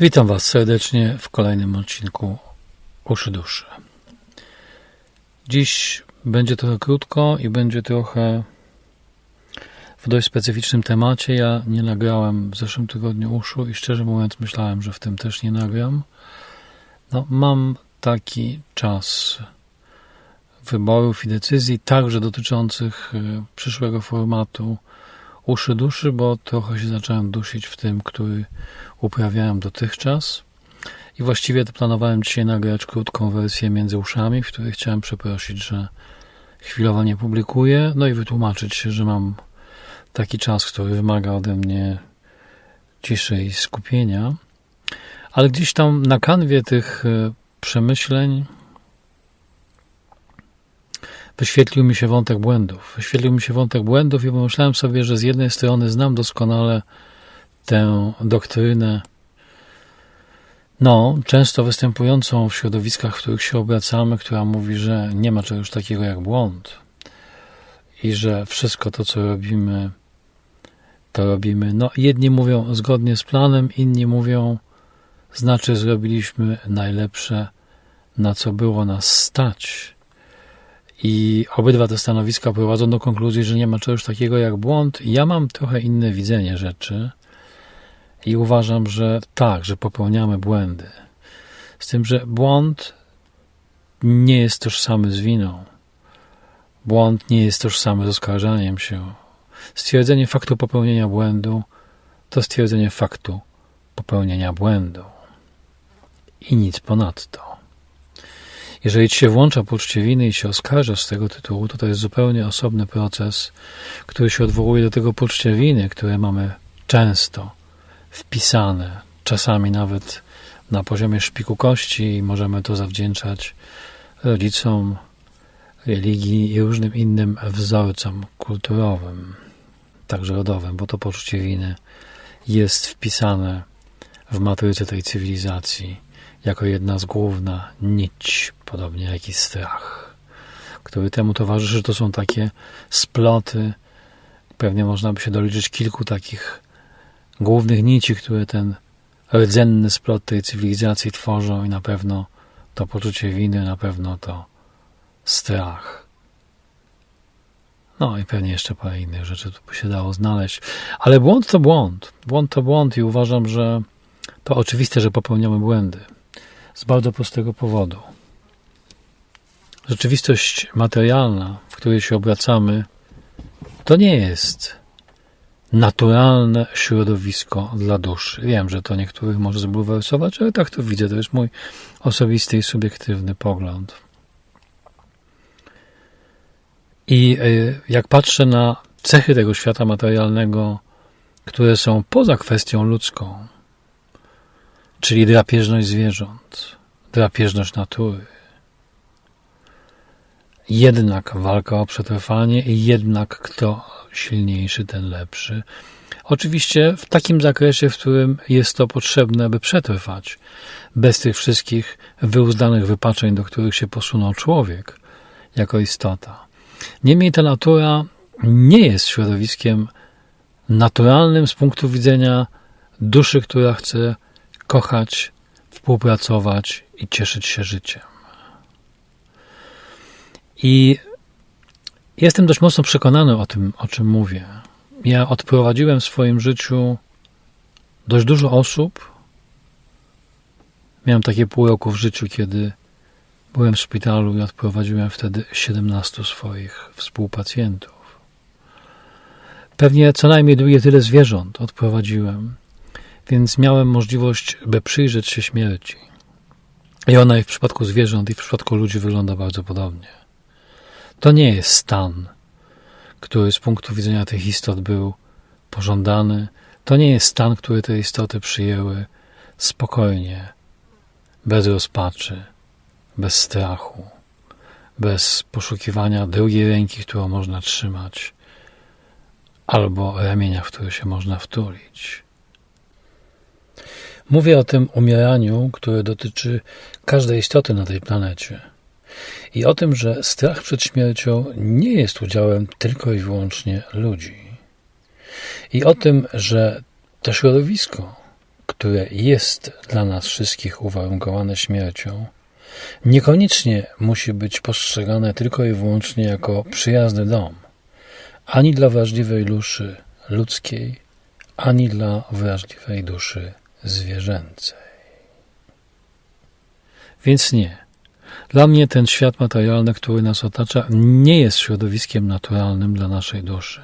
Witam Was serdecznie w kolejnym odcinku Uszy Duszy. Dziś będzie trochę krótko i będzie trochę w dość specyficznym temacie. Ja nie nagrałem w zeszłym tygodniu uszu i szczerze mówiąc myślałem, że w tym też nie nagram. No, mam taki czas wyborów i decyzji, także dotyczących y, przyszłego formatu uszy duszy, bo trochę się zacząłem dusić w tym, który uprawiałem dotychczas. I właściwie to planowałem dzisiaj nagrać krótką wersję między uszami, w której chciałem przeprosić, że chwilowo nie publikuję, no i wytłumaczyć się, że mam taki czas, który wymaga ode mnie ciszy i skupienia. Ale gdzieś tam na kanwie tych e, przemyśleń wyświetlił mi się wątek błędów. Wyświetlił mi się wątek błędów i pomyślałem sobie, że z jednej strony znam doskonale tę doktrynę, no, często występującą w środowiskach, w których się obracamy, która mówi, że nie ma czegoś takiego jak błąd i że wszystko to, co robimy, to robimy. No, jedni mówią zgodnie z planem, inni mówią, znaczy zrobiliśmy najlepsze, na co było nas stać. I obydwa te stanowiska prowadzą do konkluzji, że nie ma czegoś takiego jak błąd. Ja mam trochę inne widzenie rzeczy i uważam, że tak, że popełniamy błędy. Z tym, że błąd nie jest tożsamy z winą. Błąd nie jest tożsamy z oskarżaniem się. Stwierdzenie faktu popełnienia błędu to stwierdzenie faktu popełnienia błędu. I nic ponadto. Jeżeli ci się włącza poczucie winy i się oskarża z tego tytułu, to to jest zupełnie osobny proces, który się odwołuje do tego poczucia winy, które mamy często wpisane, czasami nawet na poziomie szpiku kości i możemy to zawdzięczać rodzicom, religii i różnym innym wzorcom kulturowym, także rodowym, bo to poczucie winy jest wpisane w matrycę tej cywilizacji jako jedna z główna nić, podobnie jak i strach, który temu towarzyszy. To są takie sploty, pewnie można by się doliczyć kilku takich głównych nici, które ten rdzenny splot tej cywilizacji tworzą i na pewno to poczucie winy, na pewno to strach. No i pewnie jeszcze parę innych rzeczy tu by się dało znaleźć. Ale błąd to błąd. Błąd to błąd i uważam, że to oczywiste, że popełniamy błędy. Z bardzo prostego powodu. Rzeczywistość materialna, w której się obracamy, to nie jest naturalne środowisko dla duszy. Wiem, że to niektórych może zbulwersować, ale tak to widzę. To jest mój osobisty i subiektywny pogląd. I y, jak patrzę na cechy tego świata materialnego, które są poza kwestią ludzką, czyli drapieżność zwierząt, drapieżność natury, jednak walka o przetrwanie jednak kto silniejszy, ten lepszy. Oczywiście w takim zakresie, w którym jest to potrzebne, aby przetrwać, bez tych wszystkich wyuzdanych wypaczeń, do których się posunął człowiek jako istota. Niemniej ta natura nie jest środowiskiem naturalnym z punktu widzenia duszy, która chce kochać, współpracować i cieszyć się życiem. I jestem dość mocno przekonany o tym, o czym mówię. Ja odprowadziłem w swoim życiu dość dużo osób. Miałem takie pół roku w życiu, kiedy byłem w szpitalu i odprowadziłem wtedy 17 swoich współpacjentów. Pewnie co najmniej drugie tyle zwierząt odprowadziłem, więc miałem możliwość, by przyjrzeć się śmierci. I ona i w przypadku zwierząt, i w przypadku ludzi wygląda bardzo podobnie. To nie jest stan, który z punktu widzenia tych istot był pożądany. To nie jest stan, który te istoty przyjęły spokojnie, bez rozpaczy, bez strachu, bez poszukiwania drugiej ręki, którą można trzymać, albo ramienia, w które się można wtulić. Mówię o tym umieraniu, które dotyczy każdej istoty na tej planecie. I o tym, że strach przed śmiercią nie jest udziałem tylko i wyłącznie ludzi. I o tym, że to środowisko, które jest dla nas wszystkich uwarunkowane śmiercią, niekoniecznie musi być postrzegane tylko i wyłącznie jako przyjazny dom, ani dla wrażliwej duszy ludzkiej, ani dla wrażliwej duszy zwierzęcej. Więc nie. Dla mnie ten świat materialny, który nas otacza, nie jest środowiskiem naturalnym dla naszej duszy.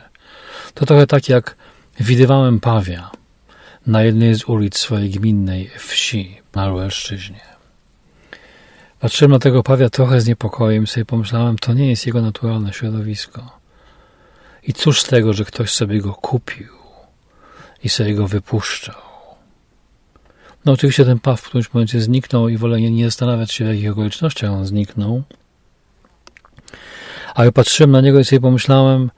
To trochę tak jak widywałem pawia na jednej z ulic swojej gminnej wsi na Lubelszczyźnie. Patrzyłem na tego pawia trochę z niepokojem i sobie pomyślałem, to nie jest jego naturalne środowisko. I cóż z tego, że ktoś sobie go kupił i sobie go wypuszczał. No oczywiście ten paw w którymś momencie zniknął i wolę nie, zastanawiać się, w jakich okolicznościach on zniknął. Ale patrzyłem na niego i sobie pomyślałem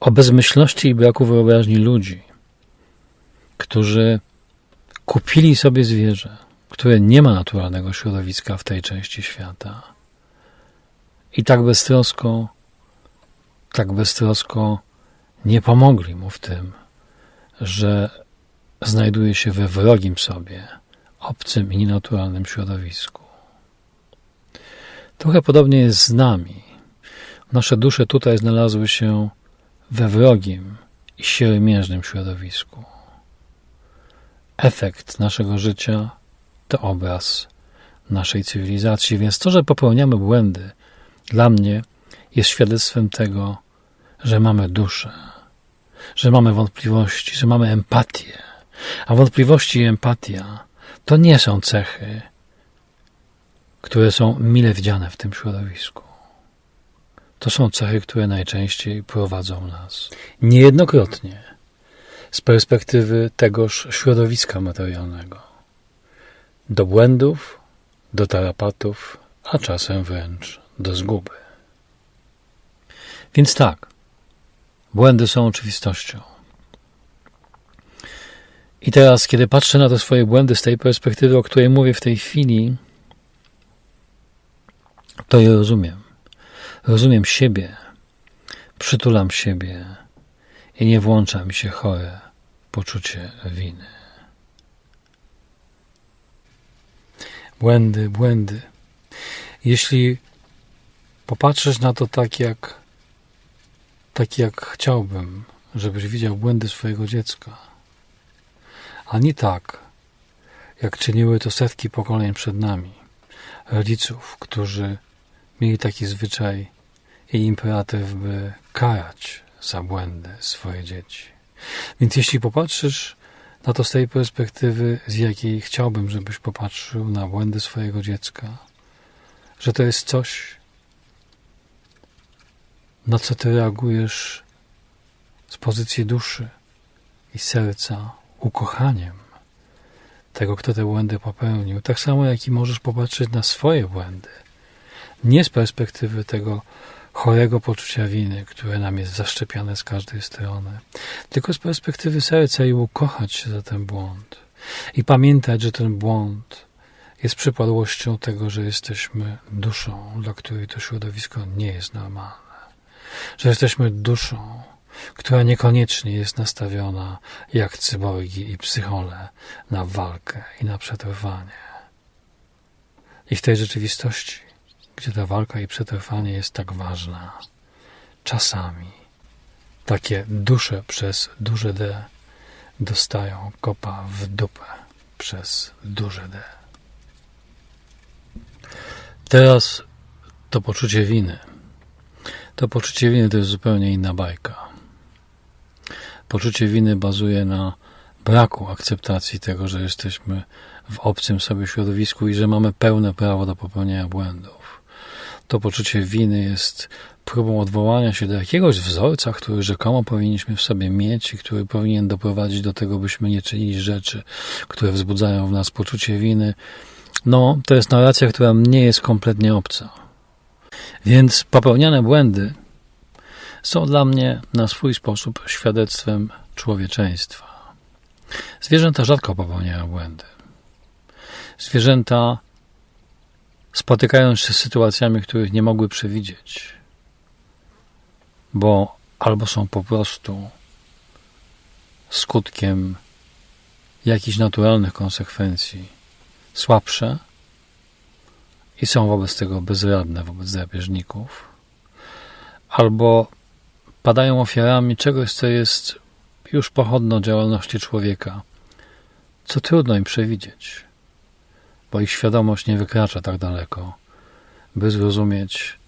o bezmyślności i braku wyobraźni ludzi, którzy kupili sobie zwierzę, które nie ma naturalnego środowiska w tej części świata. I tak beztrosko, tak beztrosko nie pomogli mu w tym, że znajduje się we wrogim sobie, obcym i nienaturalnym środowisku. Trochę podobnie jest z nami. Nasze dusze tutaj znalazły się we wrogim i siermiężnym środowisku. Efekt naszego życia to obraz naszej cywilizacji, więc to, że popełniamy błędy, dla mnie jest świadectwem tego, że mamy duszę, że mamy wątpliwości, że mamy empatię. A wątpliwości i empatia to nie są cechy, które są mile widziane w tym środowisku. To są cechy, które najczęściej prowadzą nas niejednokrotnie z perspektywy tegoż środowiska materialnego do błędów, do tarapatów, a czasem wręcz do zguby. Więc tak, błędy są oczywistością. I teraz, kiedy patrzę na te swoje błędy z tej perspektywy, o której mówię w tej chwili, to je rozumiem. Rozumiem siebie, przytulam siebie i nie włącza mi się chore poczucie winy. Błędy, błędy. Jeśli popatrzysz na to tak jak, tak jak chciałbym, żebyś widział błędy swojego dziecka, a nie tak, jak czyniły to setki pokoleń przed nami, rodziców, którzy mieli taki zwyczaj i imperatyw, by karać za błędy swoje dzieci. Więc jeśli popatrzysz na to z tej perspektywy, z jakiej chciałbym, żebyś popatrzył na błędy swojego dziecka, że to jest coś, na co ty reagujesz z pozycji duszy i serca, ukochaniem tego, kto te błędy popełnił. Tak samo, jak i możesz popatrzeć na swoje błędy. Nie z perspektywy tego chorego poczucia winy, które nam jest zaszczepiane z każdej strony, tylko z perspektywy serca i ukochać się za ten błąd. I pamiętać, że ten błąd jest przypadłością tego, że jesteśmy duszą, dla której to środowisko nie jest normalne. Że jesteśmy duszą, która niekoniecznie jest nastawiona jak cyborgi i psychole na walkę i na przetrwanie. I w tej rzeczywistości, gdzie ta walka i przetrwanie jest tak ważna, czasami takie dusze przez duże D dostają kopa w dupę przez duże D. Teraz to poczucie winy. To poczucie winy to jest zupełnie inna bajka. Poczucie winy bazuje na braku akceptacji tego, że jesteśmy w obcym sobie środowisku i że mamy pełne prawo do popełniania błędów. To poczucie winy jest próbą odwołania się do jakiegoś wzorca, który rzekomo powinniśmy w sobie mieć i który powinien doprowadzić do tego, byśmy nie czynili rzeczy, które wzbudzają w nas poczucie winy. No, to jest narracja, która mnie jest kompletnie obca. Więc popełniane błędy są dla mnie na swój sposób świadectwem człowieczeństwa. Zwierzęta rzadko popełniają błędy. Zwierzęta spotykają się z sytuacjami, których nie mogły przewidzieć, bo albo są po prostu skutkiem jakichś naturalnych konsekwencji słabsze i są wobec tego bezradne wobec drapieżników, albo padają ofiarami czegoś, co jest już pochodną działalności człowieka, co trudno im przewidzieć, bo ich świadomość nie wykracza tak daleko, by zrozumieć,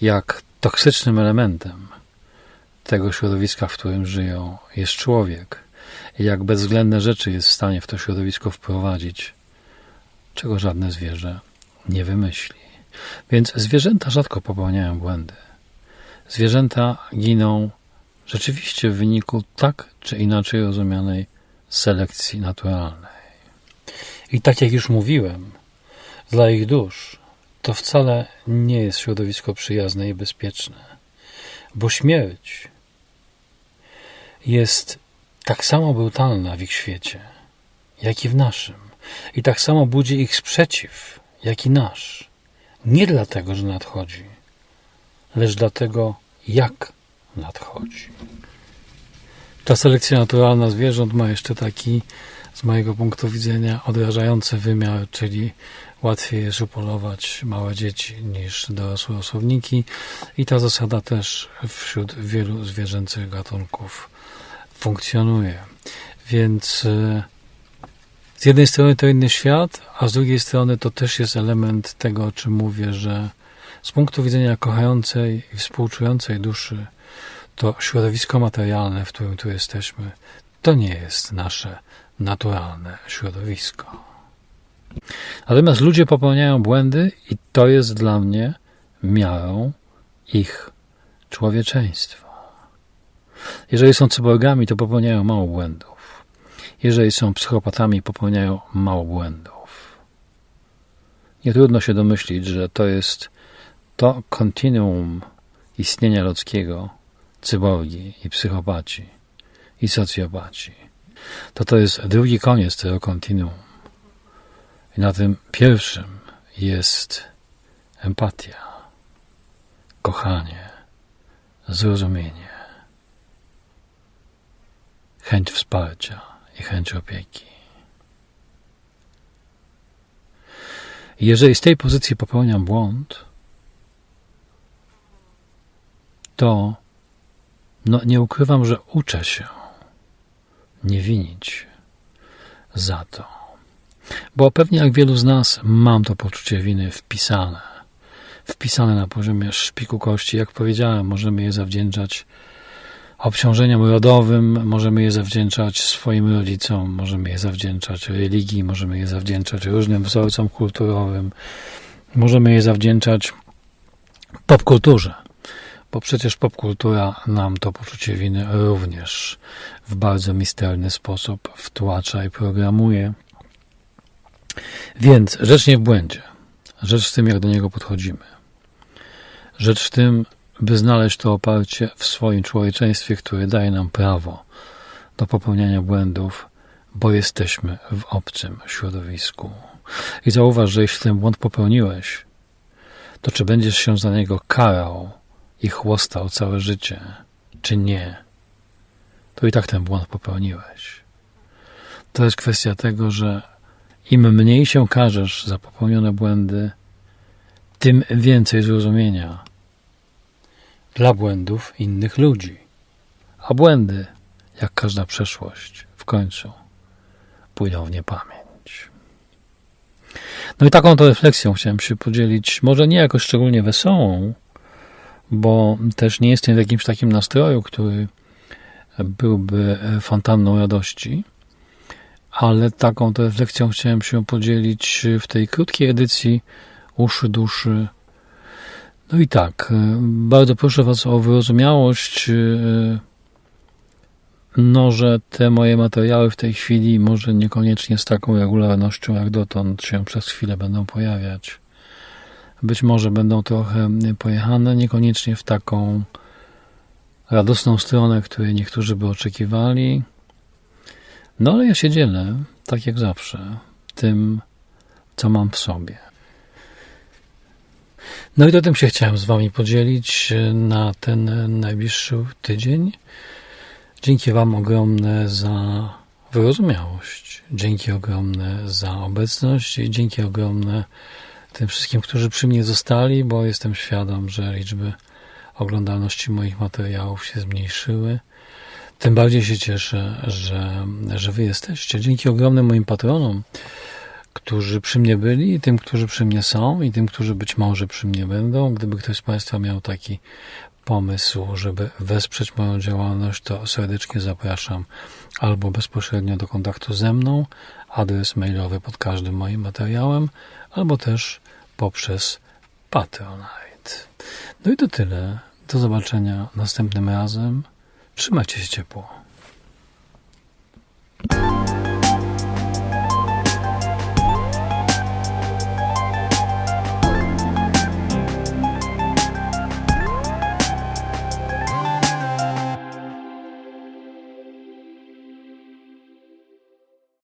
jak toksycznym elementem tego środowiska, w którym żyją, jest człowiek jak bezwzględne rzeczy jest w stanie w to środowisko wprowadzić, czego żadne zwierzę nie wymyśli. Więc zwierzęta rzadko popełniają błędy. Zwierzęta giną rzeczywiście w wyniku tak czy inaczej rozumianej selekcji naturalnej. I tak jak już mówiłem, dla ich dusz to wcale nie jest środowisko przyjazne i bezpieczne, bo śmierć jest tak samo brutalna w ich świecie, jak i w naszym, i tak samo budzi ich sprzeciw, jak i nasz. Nie dlatego, że nadchodzi, lecz dlatego, jak nadchodzi. Ta selekcja naturalna zwierząt ma jeszcze taki, z mojego punktu widzenia, odrażający wymiar, czyli łatwiej jest upolować małe dzieci niż dorosłe osobniki i ta zasada też wśród wielu zwierzęcych gatunków funkcjonuje. Więc e, z jednej strony to inny świat, a z drugiej strony to też jest element tego, o czym mówię, że z punktu widzenia kochającej i współczującej duszy, to środowisko materialne, w którym tu jesteśmy, to nie jest nasze naturalne środowisko. Natomiast ludzie popełniają błędy i to jest dla mnie miarą ich człowieczeństwa. Jeżeli są cyborgami, to popełniają mało błędów. Jeżeli są psychopatami, popełniają mało błędów. Nie trudno się domyślić, że to jest to kontinuum istnienia ludzkiego, cyborgi i psychopaci i socjopaci. To to jest drugi koniec tego kontinuum. I na tym pierwszym jest empatia, kochanie, zrozumienie, chęć wsparcia i chęć opieki. Jeżeli z tej pozycji popełniam błąd, to no, nie ukrywam, że uczę się nie winić za to. Bo pewnie jak wielu z nas mam to poczucie winy wpisane. Wpisane na poziomie szpiku kości. Jak powiedziałem, możemy je zawdzięczać obciążeniom rodowym, możemy je zawdzięczać swoim rodzicom, możemy je zawdzięczać religii, możemy je zawdzięczać różnym wzorcom kulturowym, możemy je zawdzięczać popkulturze, bo przecież popkultura nam to poczucie winy również w bardzo misterny sposób wtłacza i programuje. Więc rzecz nie w błędzie. Rzecz w tym, jak do niego podchodzimy. Rzecz w tym, by znaleźć to oparcie w swoim człowieczeństwie, które daje nam prawo do popełniania błędów, bo jesteśmy w obcym środowisku. I zauważ, że jeśli ten błąd popełniłeś, to czy będziesz się za niego karał i chłostał całe życie, czy nie, to i tak ten błąd popełniłeś. To jest kwestia tego, że im mniej się karzesz za popełnione błędy, tym więcej zrozumienia dla błędów innych ludzi. A błędy, jak każda przeszłość, w końcu pójdą w niepamięć. No i taką to refleksją chciałem się podzielić, może nie jakoś szczególnie wesołą, bo też nie jestem w jakimś takim nastroju, który byłby fontanną radości, ale taką refleksją chciałem się podzielić w tej krótkiej edycji Uszy Duszy no i tak, y, bardzo proszę Was o wyrozumiałość, y, no, że te moje materiały w tej chwili może niekoniecznie z taką regularnością jak dotąd się przez chwilę będą pojawiać. Być może będą trochę pojechane, niekoniecznie w taką radosną stronę, której niektórzy by oczekiwali. No ale ja się dzielę, tak jak zawsze, tym, co mam w sobie. No i to tym się chciałem z Wami podzielić e, na ten najbliższy tydzień. Dzięki Wam ogromne za wyrozumiałość. Dzięki ogromne za obecność i dzięki ogromne tym wszystkim, którzy przy mnie zostali, bo jestem świadom, że liczby oglądalności moich materiałów się zmniejszyły. Tym bardziej się cieszę, że, że wy jesteście. Dzięki ogromnym moim patronom, którzy przy mnie byli, i tym, którzy przy mnie są, i tym, którzy być może przy mnie będą. Gdyby ktoś z Państwa miał taki pomysł, żeby wesprzeć moją działalność, to serdecznie zapraszam albo bezpośrednio do kontaktu ze mną, adres mailowy pod każdym moim materiałem, albo też poprzez Patronite. No i to tyle. Do zobaczenia następnym razem. Trzymajcie się ciepło.